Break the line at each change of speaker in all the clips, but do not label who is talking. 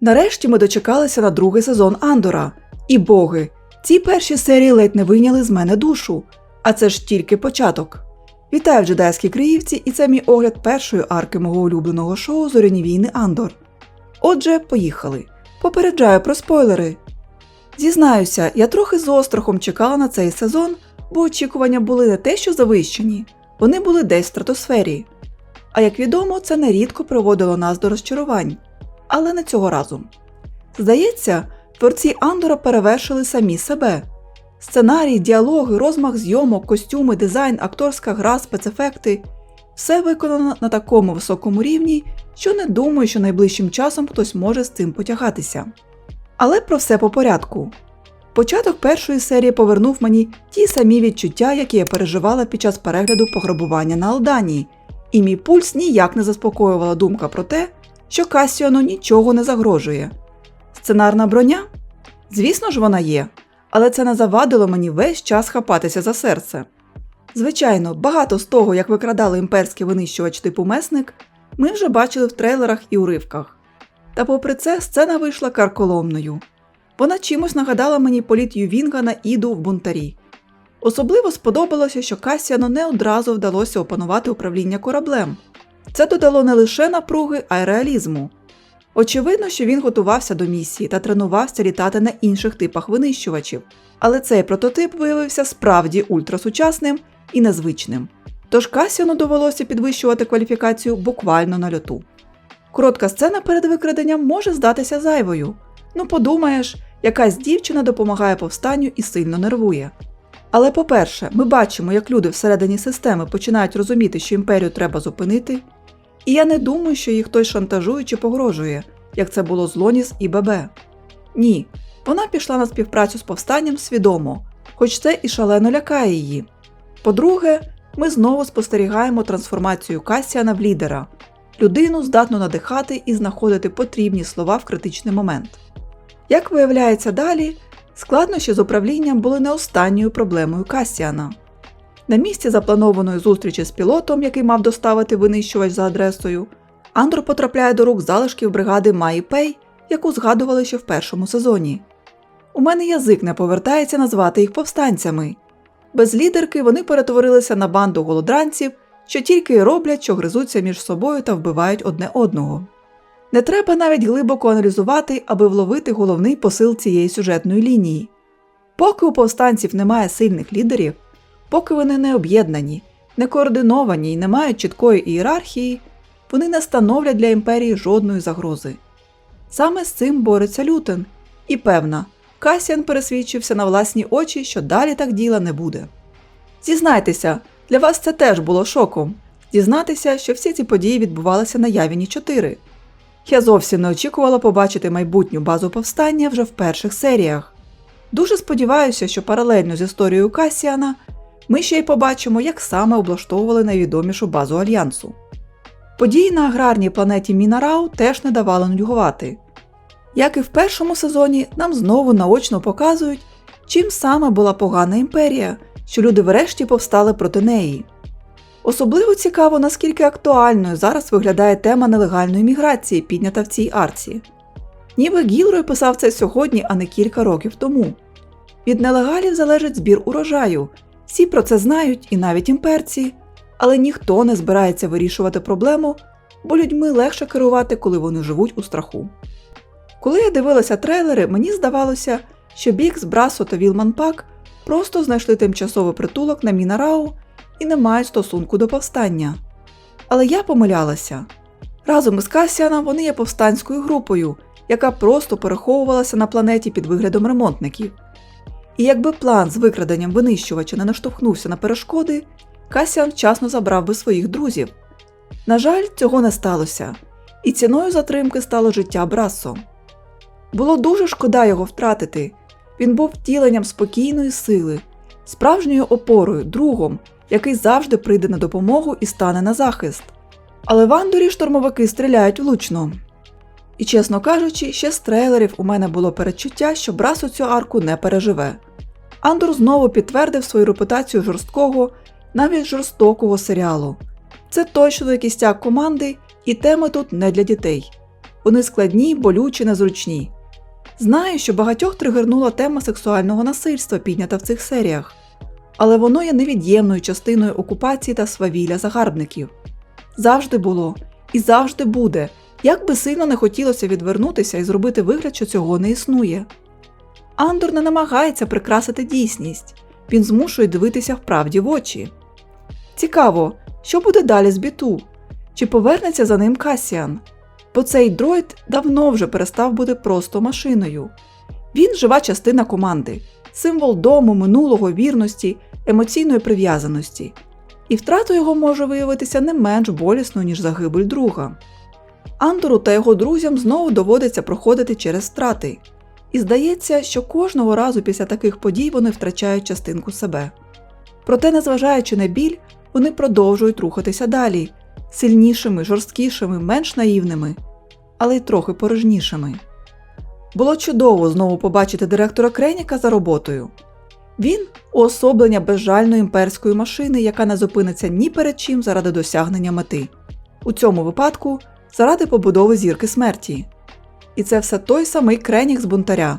Нарешті ми дочекалися на другий сезон Андора. І боги, ці перші серії ледь не вийняли з мене душу, а це ж тільки початок. Вітаю в джедайській Криївці, і це мій огляд першої арки мого улюбленого шоу Зоряні війни Андор. Отже, поїхали. Попереджаю про спойлери. Зізнаюся, я трохи з острахом чекала на цей сезон, бо очікування були не те, що завищені, вони були десь в стратосфері. А як відомо, це нерідко приводило нас до розчарувань. Але не цього разу. Здається, творці Андора перевершили самі себе. Сценарій, діалоги, розмах зйомок, костюми, дизайн, акторська гра, спецефекти все виконано на такому високому рівні, що не думаю, що найближчим часом хтось може з цим потягатися. Але про все по порядку. Початок першої серії повернув мені ті самі відчуття, які я переживала під час перегляду пограбування на Алданії, і мій пульс ніяк не заспокоювала думка про те, що Кассіону нічого не загрожує. Сценарна броня? Звісно ж, вона є, але це не завадило мені весь час хапатися за серце. Звичайно, багато з того, як викрадали імперський винищувач типу месник, ми вже бачили в трейлерах і уривках. Та попри це, сцена вийшла карколомною. Вона чимось нагадала мені політ Ювінга на Іду в бунтарі. Особливо сподобалося, що Касіану не одразу вдалося опанувати управління кораблем. Це додало не лише напруги, а й реалізму. Очевидно, що він готувався до місії та тренувався літати на інших типах винищувачів, але цей прототип виявився справді ультрасучасним і незвичним. Тож Касіану довелося підвищувати кваліфікацію буквально на льоту. Коротка сцена перед викраденням може здатися зайвою. Ну, подумаєш, якась дівчина допомагає повстанню і сильно нервує. Але по-перше, ми бачимо, як люди всередині системи починають розуміти, що імперію треба зупинити, і я не думаю, що їх хтось шантажує чи погрожує, як це було з Лоніс і ББ. Ні, вона пішла на співпрацю з повстанням свідомо, хоч це і шалено лякає її. По-друге, ми знову спостерігаємо трансформацію Касіана в лідера, людину здатну надихати і знаходити потрібні слова в критичний момент. Як виявляється далі, складнощі з управлінням були не останньою проблемою Касіана. На місці запланованої зустрічі з пілотом, який мав доставити винищувач за адресою, Андор потрапляє до рук залишків бригади Маї Пей, яку згадували ще в першому сезоні. У мене язик не повертається назвати їх повстанцями. Без лідерки вони перетворилися на банду голодранців, що тільки й роблять, що гризуться між собою та вбивають одне одного. Не треба навіть глибоко аналізувати, аби вловити головний посил цієї сюжетної лінії. Поки у повстанців немає сильних лідерів, поки вони не об'єднані, не координовані і не мають чіткої ієрархії, вони не становлять для імперії жодної загрози. Саме з цим бореться Лютен, і певна, Касіан пересвідчився на власні очі, що далі так діла не буде. Зізнайтеся, для вас це теж було шоком дізнатися, що всі ці події відбувалися на Явіні 4. Я зовсім не очікувала побачити майбутню базу повстання вже в перших серіях. Дуже сподіваюся, що паралельно з історією Касіана ми ще й побачимо, як саме облаштовували найвідомішу базу альянсу. Події на аграрній планеті Мінарау теж не давали нудьгувати. Як і в першому сезоні, нам знову наочно показують, чим саме була погана імперія, що люди врешті повстали проти неї. Особливо цікаво, наскільки актуальною зараз виглядає тема нелегальної міграції, піднята в цій арці. Ніби Гілрой писав це сьогодні, а не кілька років тому. Від нелегалів залежить збір урожаю, всі про це знають і навіть імперці, але ніхто не збирається вирішувати проблему, бо людьми легше керувати, коли вони живуть у страху. Коли я дивилася трейлери, мені здавалося, що Бікс, Брасо та Вілман Пак просто знайшли тимчасовий притулок на Мінарау і не мають стосунку до повстання. Але я помилялася. Разом із Касіаном вони є повстанською групою, яка просто переховувалася на планеті під виглядом ремонтників. І якби план з викраденням винищувача не наштовхнувся на перешкоди, Касіан вчасно забрав би своїх друзів. На жаль, цього не сталося, і ціною затримки стало життя Брасо. Було дуже шкода його втратити. Він був втіленням спокійної сили, справжньою опорою, другом, який завжди прийде на допомогу і стане на захист. Але в Андорі штурмовики стріляють влучно. І, чесно кажучи, ще з трейлерів у мене було передчуття, що Брасо цю арку не переживе. Андор знову підтвердив свою репутацію жорсткого, навіть жорстокого серіалу. Це точно кістяк команди, і теми тут не для дітей. Вони складні, болючі, незручні. Знаю, що багатьох тригернула тема сексуального насильства, піднята в цих серіях, але воно є невід'ємною частиною окупації та свавілля загарбників. Завжди було і завжди буде, як би сильно не хотілося відвернутися і зробити вигляд, що цього не існує. Андор не намагається прикрасити дійсність, він змушує дивитися вправді в очі. Цікаво, що буде далі з біту? Чи повернеться за ним Касіан? Бо цей дроїд давно вже перестав бути просто машиною. Він жива частина команди, символ дому, минулого, вірності, емоційної прив'язаності. І втрата його може виявитися не менш болісною, ніж загибель друга. Андору та його друзям знову доводиться проходити через втрати. І здається, що кожного разу після таких подій вони втрачають частинку себе. Проте, незважаючи на біль, вони продовжують рухатися далі, сильнішими, жорсткішими, менш наївними, але й трохи порожнішими. Було чудово знову побачити директора Креніка за роботою. Він уособлення безжальної імперської машини, яка не зупиниться ні перед чим заради досягнення мети, у цьому випадку заради побудови зірки смерті. І це все той самий Кренік з бунтаря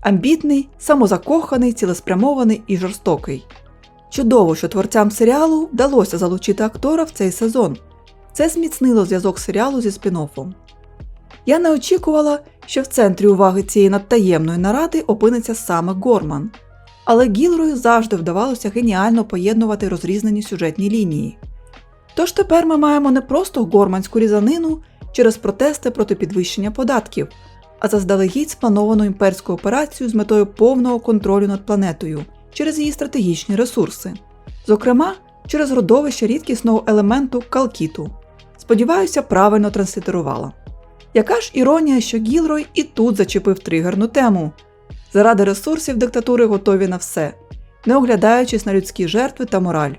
амбітний, самозакоханий, цілеспрямований і жорстокий. Чудово, що творцям серіалу вдалося залучити актора в цей сезон. Це зміцнило зв'язок серіалу зі спін-оффом. Я не очікувала, що в центрі уваги цієї надтаємної наради опиниться саме Горман. Але Гілрою завжди вдавалося геніально поєднувати розрізнені сюжетні лінії. Тож тепер ми маємо не просто горманську різанину через протести проти підвищення податків, а заздалегідь сплановану імперську операцію з метою повного контролю над планетою через її стратегічні ресурси, зокрема через родовище рідкісного елементу калкіту. Сподіваюся, правильно транслітерувала. Яка ж іронія, що Гілрой і тут зачепив тригерну тему. Заради ресурсів диктатури готові на все, не оглядаючись на людські жертви та мораль.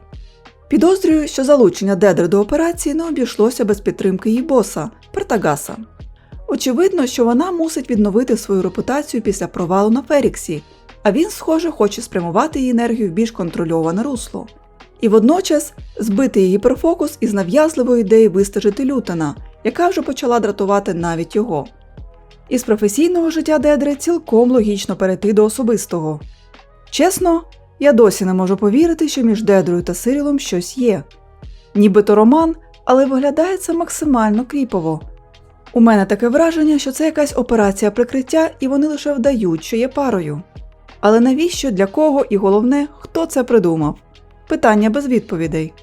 Підозрюю, що залучення Дедри до операції не обійшлося без підтримки її боса Пертагаса. Очевидно, що вона мусить відновити свою репутацію після провалу на Феріксі, а він, схоже, хоче спрямувати її енергію в більш контрольоване русло. І водночас збити її перфокус із нав'язливої ідеї вистежити Лютона, яка вже почала дратувати навіть його. Із професійного життя Дедри цілком логічно перейти до особистого. Чесно, я досі не можу повірити, що між Дедрою та Сирілом щось є. Нібито роман, але виглядає це максимально кріпово. У мене таке враження, що це якась операція прикриття, і вони лише вдають, що є парою. Але навіщо, для кого і головне, хто це придумав? Питання без відповідей.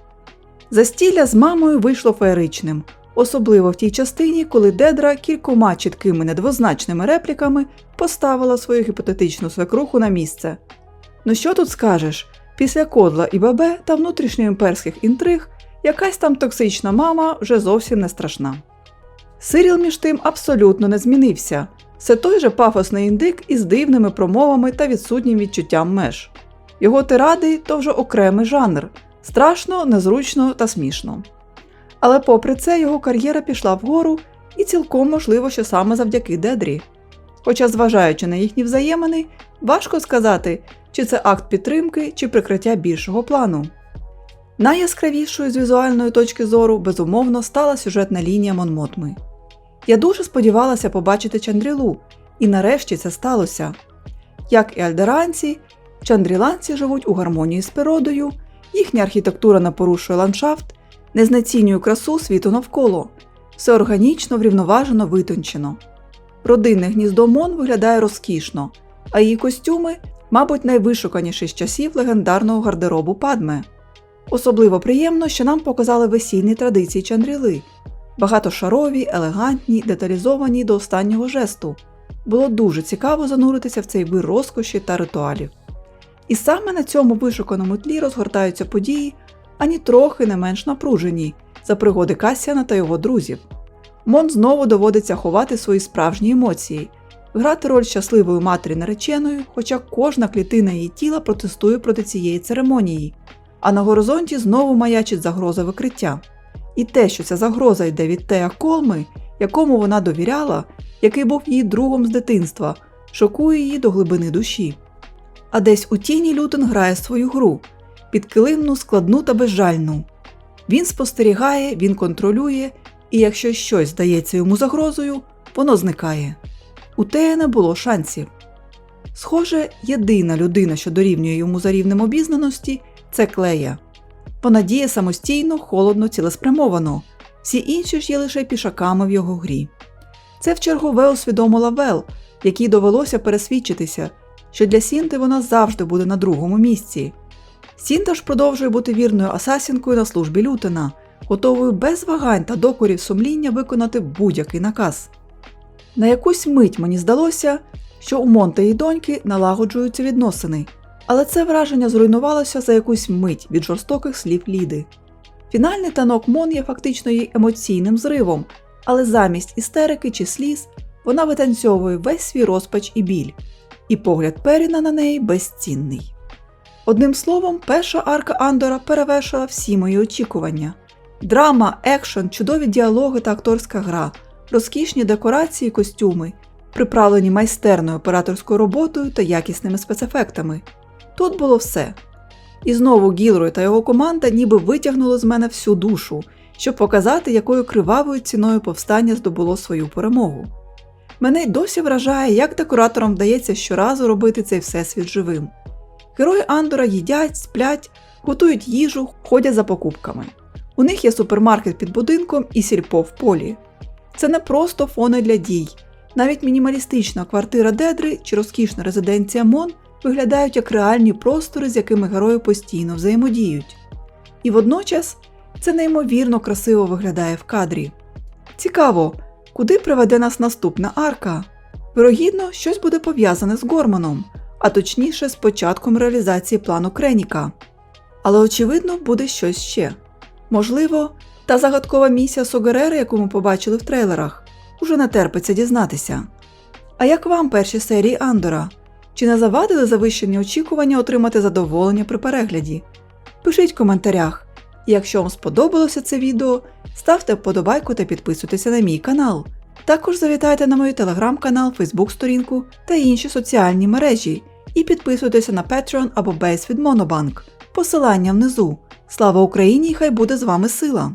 Застілля з мамою вийшло феєричним, особливо в тій частині, коли Дедра кількома чіткими недвозначними репліками поставила свою гіпотетичну свекруху на місце. Ну що тут скажеш? Після Кодла і Бабе та внутрішньоімперських інтриг якась там токсична мама вже зовсім не страшна. Сиріл між тим абсолютно не змінився. Це той же пафосний індик із дивними промовами та відсутнім відчуттям меж. Його тиради то вже окремий жанр страшно, незручно та смішно. Але попри це його кар'єра пішла вгору і цілком можливо, що саме завдяки Дедрі. Хоча, зважаючи на їхні взаємини, важко сказати, чи це акт підтримки, чи прикриття більшого плану. Найяскравішою з візуальної точки зору, безумовно, стала сюжетна лінія Монмотми. Я дуже сподівалася побачити Чандрілу, і нарешті це сталося. Як і альдеранці, чандріланці живуть у гармонії з природою, їхня архітектура не порушує ландшафт, не знецінює красу світу навколо, все органічно, врівноважено, витончено. Родинне гніздо Мон виглядає розкішно, а її костюми, мабуть, найвишуканіші з часів легендарного гардеробу Падме. Особливо приємно, що нам показали весільні традиції Чандріли багатошарові, елегантні, деталізовані до останнього жесту. Було дуже цікаво зануритися в цей вир розкоші та ритуалів. І саме на цьому вишуканому тлі розгортаються події, ані трохи не менш напружені за пригоди Касіана та його друзів. Мон знову доводиться ховати свої справжні емоції, грати роль щасливої матері нареченою, хоча кожна клітина її тіла протестує проти цієї церемонії, а на горизонті знову маячить загроза викриття. І те, що ця загроза йде від Тея Колми, якому вона довіряла, який був її другом з дитинства, шокує її до глибини душі. А десь у тіні Лютен грає свою гру підкилимну, складну та безжальну. Він спостерігає, він контролює, і якщо щось здається йому загрозою, воно зникає. У Тея не було шансів. Схоже, єдина людина, що дорівнює йому за рівнем обізнаності, це Клея. Вона діє самостійно, холодно, цілеспрямовано. Всі інші ж є лише пішаками в його грі. Це вчергове усвідомила Вел, якій довелося пересвідчитися, що для Сінти вона завжди буде на другому місці. Сінта ж продовжує бути вірною асасінкою на службі Лютена, готовою без вагань та докорів сумління виконати будь-який наказ. На якусь мить мені здалося, що у Монте і доньки налагоджуються відносини, але це враження зруйнувалося за якусь мить від жорстоких слів Ліди. Фінальний танок Мон є фактично її емоційним зривом, але замість істерики чи сліз вона витанцьовує весь свій розпач і біль, і погляд Періна на неї безцінний. Одним словом, перша арка Андора перевершила всі мої очікування. Драма, екшен, чудові діалоги та акторська гра, розкішні декорації, і костюми, приправлені майстерною операторською роботою та якісними спецефектами. Тут було все. І знову Гілрой та його команда ніби витягнули з мене всю душу, щоб показати, якою кривавою ціною повстання здобуло свою перемогу. Мене й досі вражає, як декораторам вдається щоразу робити цей всесвіт живим. Герої Андора їдять, сплять, готують їжу, ходять за покупками. У них є супермаркет під будинком і сільпо в полі. Це не просто фони для дій. Навіть мінімалістична квартира Дедри чи розкішна резиденція Мон виглядають як реальні простори, з якими герої постійно взаємодіють. І водночас це неймовірно красиво виглядає в кадрі. Цікаво, куди приведе нас наступна арка? Вирогідно, щось буде пов'язане з Горманом, а точніше з початком реалізації плану Креніка. Але очевидно буде щось ще. Можливо, та загадкова місія Согерери, яку ми побачили в трейлерах, уже не терпиться дізнатися. А як вам перші серії Андора? Чи не завадили завищені очікування отримати задоволення при перегляді? Пишіть в коментарях. Якщо вам сподобалося це відео, ставте вподобайку та підписуйтеся на мій канал. Також завітайте на мій телеграм-канал, Фейсбук-сторінку та інші соціальні мережі і підписуйтеся на Patreon або Base від Monobank. Посилання внизу. Слава Україні! і Хай буде з вами сила!